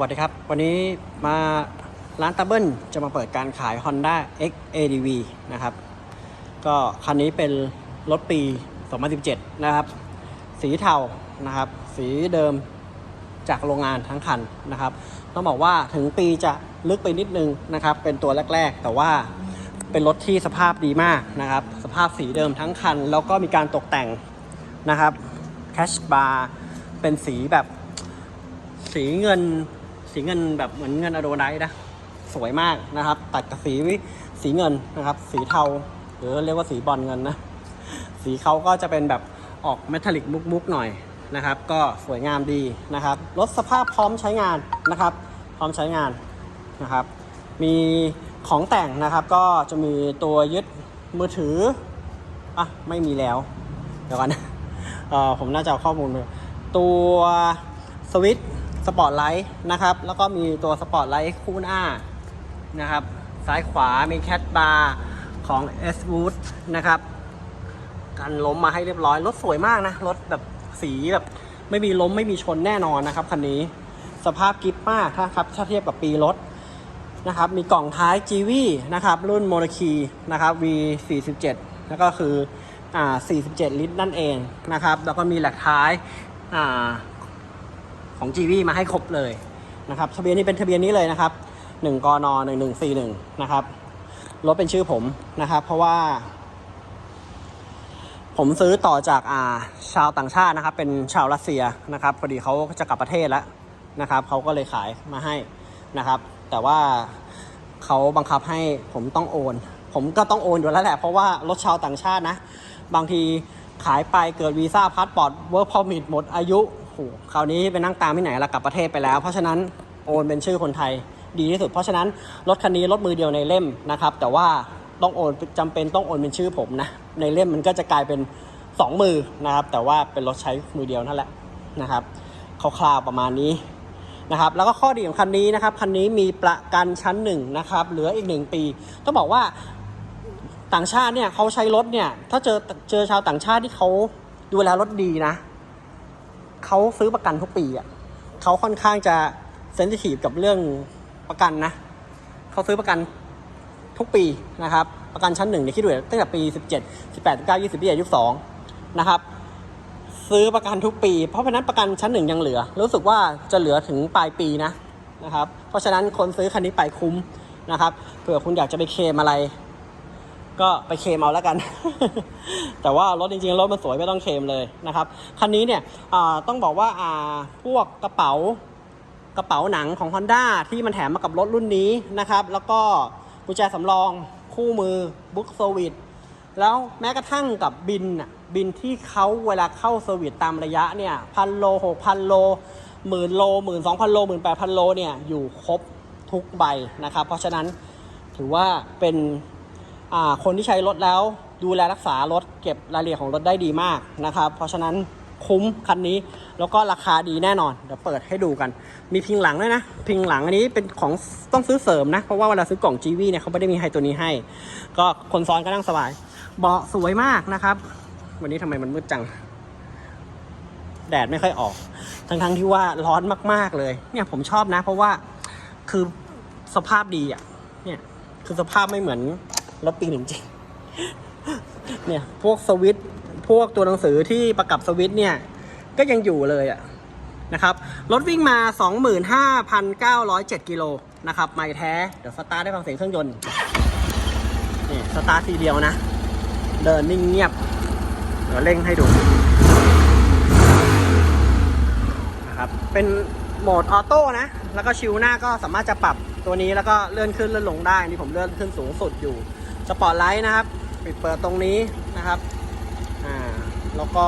วัสดีครับ วันนี้มาร้านตาเบิลจะมาเปิดการขาย Honda X ADV นะครับ ก็คันนี้เป็นรถปี 2017 นะครับ สีเทานะครับ สีเดิมจากโรงงานทั้งคันนะครับ ต้องบอกว่าถึงปีจะลึกไปนิดนึงนะครับ เป็นตัวแรก ๆ แต่ว่าเป็นรถที่สภาพดีมากนะครับ สภาพสีเดิมทั้งคัน แล้วก็มีการตกแต่งนะครับแคชบาร์เป็นสีแบบสีเงิน สีเงินแบบเหมือนเงินอะโดไนท์นะสวยมากนะครับ ตัดกับสีสีเงินนะครับ สีเทาหรือเรียกว่าสีบอลเงินนะสีเขาก็จะเป็นแบบออกเมทัลลิกมุกๆหน่อยนะครับ ก็สวยงามดีนะครับรถสภาพพร้อมใช้งานนะครับ พร้อมใช้งานนะครับ มีของแต่งนะครับก็จะมีตัวยึดมือถืออะไม่มีแล้ว เดี๋ยวกันนเออผมน่าจะเอาข้อมูลไปตัวสวิต สปอร์ตไลท์นะครับ แล้วก็มีตัวสปอร์ตไลท์คู่หน้านะครับ ซ้ายขวามีแคทบาร์ของ S Wood นะครับ กันล้มมาให้เรียบร้อย รถสวยมากนะ รถแบบสีแบบไม่มีล้มไม่มีชนแน่นอนนะครับคันนี้ สภาพกิฟมากถ้าครับถ้าเทียบกับปีรถนะครับ มีกล่องท้าย GV นะครับ รุ่นโมโนคีนะครับ V47 แล้วก็คืออ่า47 ลิตรนั่นเองนะครับ แล้วก็มีแหลกท้ายอ่า ของ GV มาให้ครบเลยนะครับทะเบียนนี้เป็นทะเบียนนี้เลยนะครับ1กน1141นะครับรถเป็นชื่อผมนะครับ เพราะว่า ผมซื้อต่อจากอาชาวต่างชาตินะครับ เป็นชาวรัสเซียนะครับพอดีเขาจะกลับประเทศแล้วนะครับเขาก็เลยขายมาให้นะครับ แต่ว่าเขาบังคับให้ผมต้องโอน ผมก็ต้องโอนอยู่แล้วแหละเพราะว่ารถชาวต่างชาตินะ บางทีขายไปเกิดวีซ่าพาสปอร์ตเวิร์กพอมิทหมดอายุ โหคราวนี้ไปนั่งตามที่ไหนละกลับประเทศไปแล้ว เพราะฉะนั้นโอนเป็นชื่อคนไทยดีที่สุด เพราะฉะนั้นรถคันนี้รถมือเดียวในเล่มนะครับ แต่ว่าต้องโอนจำเป็นต้องโอนเป็นชื่อผมนะ ในเล่มมันก็จะกลายเป็น 2 มือนะครับ แต่ว่าเป็นรถใช้มือเดียวนั่นแหละนะครับคร่าวๆประมาณนี้นะครับ แล้วก็ข้อดีของคันนี้นะครับ คันนี้มีประกันชั้นหนึ่งนะครับ เหลืออีกหนึ่งปี ต้องบอกว่าต่างชาติเนี่ยเขาใช้รถเนี่ย ถ้าเจอเจอชาวต่างชาติที่เขาดูแลรถดีนะ เขาซื้อประกันทุกปีอะเขาค่อนข้างจะเซนซิทีฟกับเรื่องประกันนะเขาซื้อประกันทุกปีนะครับ ประกันชั้นหนึ่งเนี่ยคิดดูตั้งแต่ปี 17 18 19 20 21 22นะครับ ซื้อประกันทุกปี เพราะฉะนั้นประกันชั้นหนึ่งยังเหลือ รู้สึกว่าจะเหลือถึงปลายปีนะนะครับ เพราะฉะนั้นคนซื้อคันนี้ไปคุ้มนะครับเผื่อคุณอยากจะไปเคลมอะไร ก็ไปเคมเอาแล้วกัน แต่ว่ารถจริงๆรถมันสวยไม่ต้องเคมเลยนะครับคันนี้เนี่ยต้องบอกว่าพวกกระเป๋ากระเป๋าหนังของ Honda ที่มันแถมมากับรถรุ่นนี้นะครับ แล้วก็กุญแจสำรองคู่มือบุ๊กเซอร์วิสแล้วแม้กระทั่งกับบินบินที่เขาเวลาเข้าเซอร์วิสตามระยะเนี่ยพันโลหกพันโลหมื่นโลหมื่นสองพันโลหมื่นแปดพันโลเนี่ยอยู่ครบทุกใบนะครับ เพราะฉะนั้นถือว่าเป็น คนที่ใช้รถแล้วดูแลรักษารถเก็บรายละเอียดของรถได้ดีมากนะครับ เพราะฉะนั้นคุ้มคันนี้แล้วก็ราคาดีแน่นอน เดี๋ยวเปิดให้ดูกัน มีพิงหลังด้วยนะ พิงหลังอันนี้เป็นของต้องซื้อเสริมนะ เพราะว่าเวลาซื้อกล่อง GV เนี่ยเขาไม่ได้มีให้ตัวนี้ให้ ก็คนซ้อนก็นั่งสบาย เบาะสวยมากนะครับ วันนี้ทำไมมันมืดจัง แดดไม่ค่อยออก ทั้งๆที่ว่าร้อนมากๆเลย เนี่ยผมชอบนะ เพราะว่าคือสภาพดีอะ เนี่ยคือสภาพไม่เหมือน รถปีหนึ่งจริงเนี่ย พวกสวิตพวกตัวหนังสือที่ประกับสวิตเนี่ย ก็ยังอยู่เลยอะนะครับรถวิ่งมา 25,907 กิโลนะครับ ไม่แท้ เดี๋ยวสตาร์ทได้ฟังเสียงเครื่องยนต์ นี่สตาร์ททีเดียวนะ เดินนิ่งเงียบ เดี๋ยวเร่งให้ดูนะครับ เป็นโหมดออโต้นะ แล้วก็ชิวหน้าก็สามารถจะปรับตัวนี้แล้วก็เลื่อนขึ้นเลื่อนลงได้ นี่ผมเลื่อนขึ้นสูงสุดอยู่ สปอร์ตไลท์นะครับ ปิดเปิดตรงนี้นะครับ อ่า แล้วก็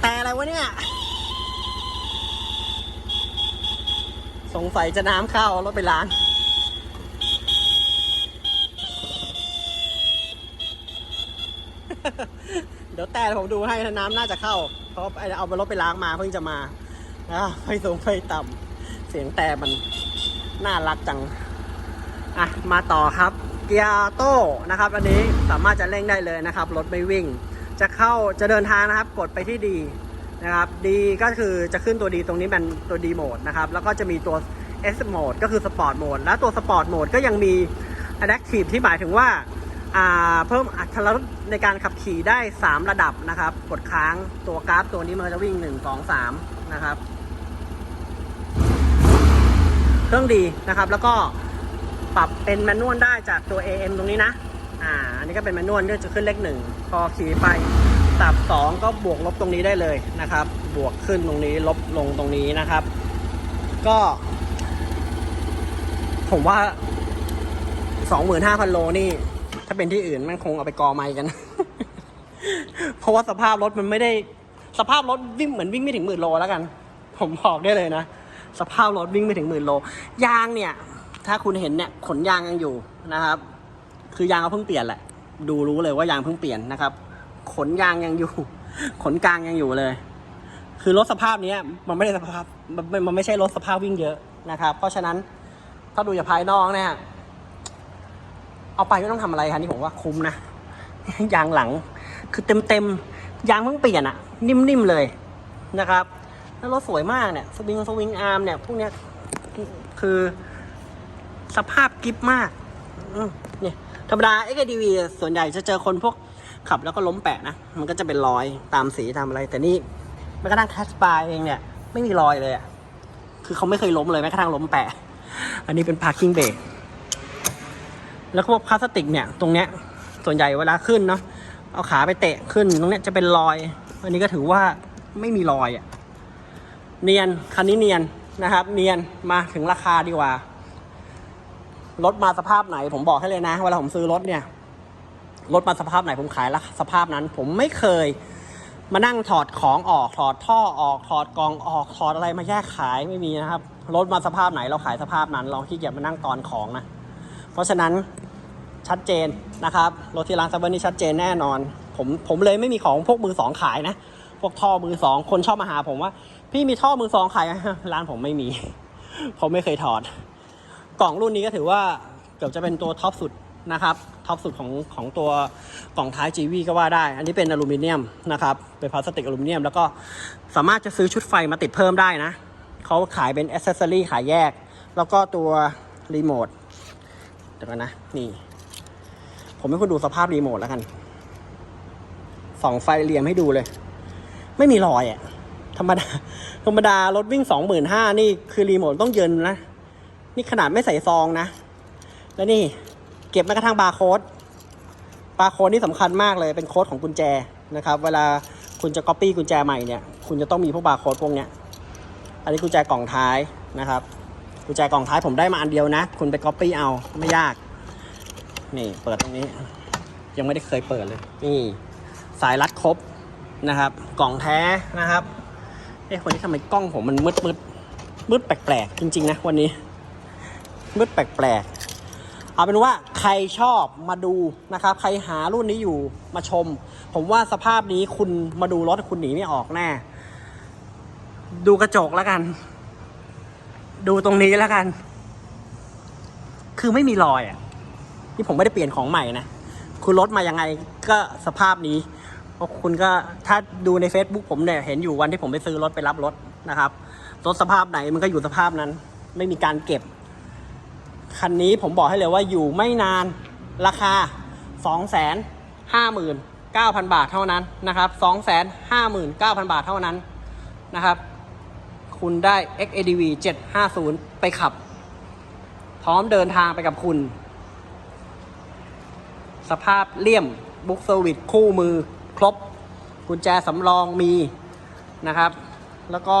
แต่อะไรวะเนี่ย สงสัยจะน้ำเข้าเอารถไปล้างเดี๋ยวแต่ผมดูให้นะน้ำน่าจะเข้า เพราะเอาไปรถไปล้างมาเพิ่งจะมานะไฟสูงไฟต่ำเสียงแต่มัน น่ารักจัง อะ มาต่อครับ เกียร์โต้นะครับ อันนี้สามารถจะเร่งได้เลยนะครับ รถไม่วิ่ง จะเข้าจะเดินทางนะครับ กดไปที่ดีนะครับดีก็คือจะขึ้นตัวดีตรงนี้เป็นตัวดีโหมดนะครับ แล้วก็จะมีตัว S Mode ก็คือ Sport Mode และตัว Sport Mode ก็ยังมี Adaptive ที่หมายถึงว่าอ่าเพิ่มอัตราในการขับขี่ได้ 3 ระดับนะครับ กดค้างตัวกราฟตัวนี้มันจะวิ่ง 1 2 3 นะครับ เครื่องดีนะครับ แล้วก็ปรับเป็นแมนนวลได้จากตัว AM ตรงนี้นะ อ่า อันนี้ก็เป็นแมนนวลก็จะขึ้นเลขหนึ่งพอขี่ไปตับสองก็บวกลบตรงนี้ได้เลยนะครับ บวกขึ้นตรงนี้ลบลงตรงนี้นะครับ ก็ ผมว่าสองหมื่นห้าพันโลนี่ ถ้าเป็นที่อื่นมันคงเอาไปกอไม้กัน เพราะว่าสภาพรถมันไม่ได้ สภาพรถวิ่งเหมือนวิ่งไม่ถึงหมื่นโลแล้วกัน ผมบอกได้เลยนะ สภาพรถวิ่งไม่ถึงหมื่นโล ยางเนี่ย ถ้าคุณเห็นเนี่ยขนยางยังอยู่นะครับ คือยางเขาเพิ่งเปลี่ยนแหละ ดูรู้เลยว่ายางเพิ่งเปลี่ยนนะครับ ขนยางยังอยู่ ขนกลางยังอยู่เลย คือรถสภาพนี้มันไม่ได้สภาพมันมันไม่ใช่รถสภาพวิ่งเยอะนะครับ เพราะฉะนั้นถ้าดูจากภายนอกเนี่ยเอาไปไม่ต้องทำอะไรครับนี่ผมว่าคุ้มนะยางหลัง คือเต็มเต็มยางเพิ่งเปลี่ยนอะนิ่มๆเลยนะครับ แล้วรถสวยมากเนี่ยสวิงสวิงอาร์มเนี่ยพวกเนี้ยคือสภาพกิฟมากเนี่ยธรรมดา XADV ส่วนใหญ่จะเจอคนพวกขับแล้วก็ล้มแปะนะ มันก็จะเป็นรอยตามสีตามอะไร แต่นี่แม้กระทั่งแคสปาเองเนี่ย ไม่มีรอยเลยอะคือเขาไม่เคยล้มเลยแม้กระทั่งล้มแปะ อันนี้เป็นพาร์คิ n งเบรกแล้วก็พวกพลาสติกเนี่ย ตรงเนี้ย ส่วนใหญ่เวลาขึ้นเนาะเอาขาไปเตะขึ้นตรงเนี้ยจะเป็นรอย อันนี้ก็ถือว่าไม่มีรอยอะ เนียน คันนี้เนียนนะครับ เนียนมาถึงราคาดีกว่า รถมาสภาพไหน ผมบอกให้เลยนะเวลาผมซื้อรถเนี่ย รถมาสภาพไหนผมขายละสภาพนั้น ผมไม่เคย มานั่งถอดของออกถอดท่อออกถอดกองออกถอดอะไรมาแยกขายไม่มีนะครับ รถมาสภาพไหนเราขายสภาพนั้น เราขี้เกียจมานั่งตอนของนะ เพราะฉะนั้นชัดเจนนะครับ รถที่ร้านซับเบอร์นี่ชัดเจนแน่นอน ผมผมเลยไม่มีของพวกมือสองขายนะ พวกท่อมือสองคนชอบมาหาผมว่า พี่มีท่อมือสองขายร้านผมไม่มีผมไม่เคยถอด กล่องรุ่นนี้ก็ถือว่าเกือบจะเป็นตัวท็อปสุดนะครับท็อปสุดของของตัวกล่องท้าย GV ก็ว่าได้ อันนี้เป็นอลูมิเนียมนะครับเป็นพลาสติกอลูมิเนียม แล้วก็สามารถจะซื้อชุดไฟมาติดเพิ่มได้นะเขาขายเป็นอ c เซสซอรี่ขายแยก แล้วก็ตัวรีโมทเดี๋ยวกันนะ นี่ ผมให้คุณดูสภาพรีโมทแล้วกันส่องไฟเรียมให้ดูเลย ไม่มีรอยอะ่ะ ธรรมดา ธรรมดารถวิ่งสองหมื่นห้านี่คือรีโมทต้องเยินนะ นี่ขนาดไม่ใส่ซองนะ แล้วนี่เก็บแม้กระทั่งบาร์โค้ด บาร์โค้ดนี่สำคัญมากเลย เป็นโค้ดของกุญแจนะครับ เวลาคุณจะ copy กุญแจใหม่เนี่ย คุณจะต้องมีพวกบาร์โค้ดพวกเนี้ย อันนี้กุญแจกล่องท้ายนะครับ กุญแจกล่องท้ายผมได้มาอันเดียวนะ คุณไป copy เอาไม่ยาก นี่เปิดตรงนี้ ยังไม่ได้เคยเปิดเลย นี่สายรัดครบนะครับ กล่องแท้นะครับ เอ๊ะวันนี้ทำไมกล้องผมมันมืดมืดมืดแปลกๆ จริง ๆ นะวันนี้ มืดแปลกๆ เอาเป็นว่าใครชอบมาดูนะครับ ใครหารุ่นนี้อยู่มาชม ผมว่าสภาพนี้คุณมาดูรถคุณหนีไม่ออกแน่ ดูกระจกแล้วกัน ดูตรงนี้แล้วกัน คือไม่มีรอยอะนี่ผมไม่ได้เปลี่ยนของใหม่นะ คุณรถมายังไงก็สภาพนี้ เพราะคุณก็ถ้าดูใน Facebook ผมเนี่ยเห็นอยู่วันที่ผมไปซื้อรถไปรับรถนะครับรถสภาพไหนมันก็อยู่สภาพนั้น ไม่มีการเก็บ คันนี้ผมบอกให้เลยว่าอยู่ไม่นานราคา 2 5 9 0 0 0 บาทเท่านั้นนะครับ2 5 9 0 0 0 บาทเท่านั้นนะครับ คุณได้ XADV 750 ไปขับ พร้อมเดินทางไปกับคุณ สภาพเลี่ยม บุ๊กเซอร์วิสคู่มือ ครบ กุญแจสำรองมีนะครับ แล้วก็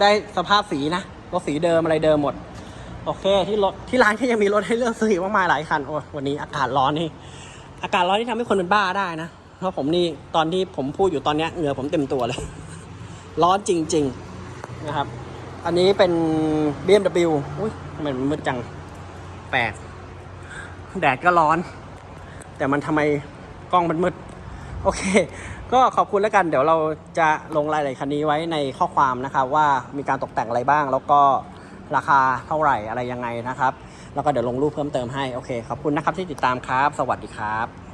ได้สภาพสีนะรถสีเดิมอะไรเดิมหมด โอเคที่รถที่ร้านก็ยังมีรถให้เลือกซื้อมากมายหลายคันโอ้วันนี้อากาศร้อนนี่อากาศร้อนที่ทำให้คนเป็นบ้าได้นะเพราะผมนี่ตอนที่ผมพูดอยู่ตอนนี้เหงื่อผมเต็มตัวเลย ร้อนจริง ๆนะครับ อันนี้เป็น BMW อุ้ยทำไมมันมืดจังแปลก แดดก็ร้อน แต่มันทำไมกล้องมันมืด โอเค ก็ขอบคุณแล้วกัน เดี๋ยวเราจะลงรายละเอียดคันนี้ไว้ในข้อความนะครับ ว่ามีการตกแต่งอะไรบ้าง แล้วก็ราคาเท่าไหร่อะไรยังไงนะครับ แล้วก็เดี๋ยวลงรูปเพิ่มเติมให้ โอเค ขอบคุณนะครับที่ติดตามครับ สวัสดีครับ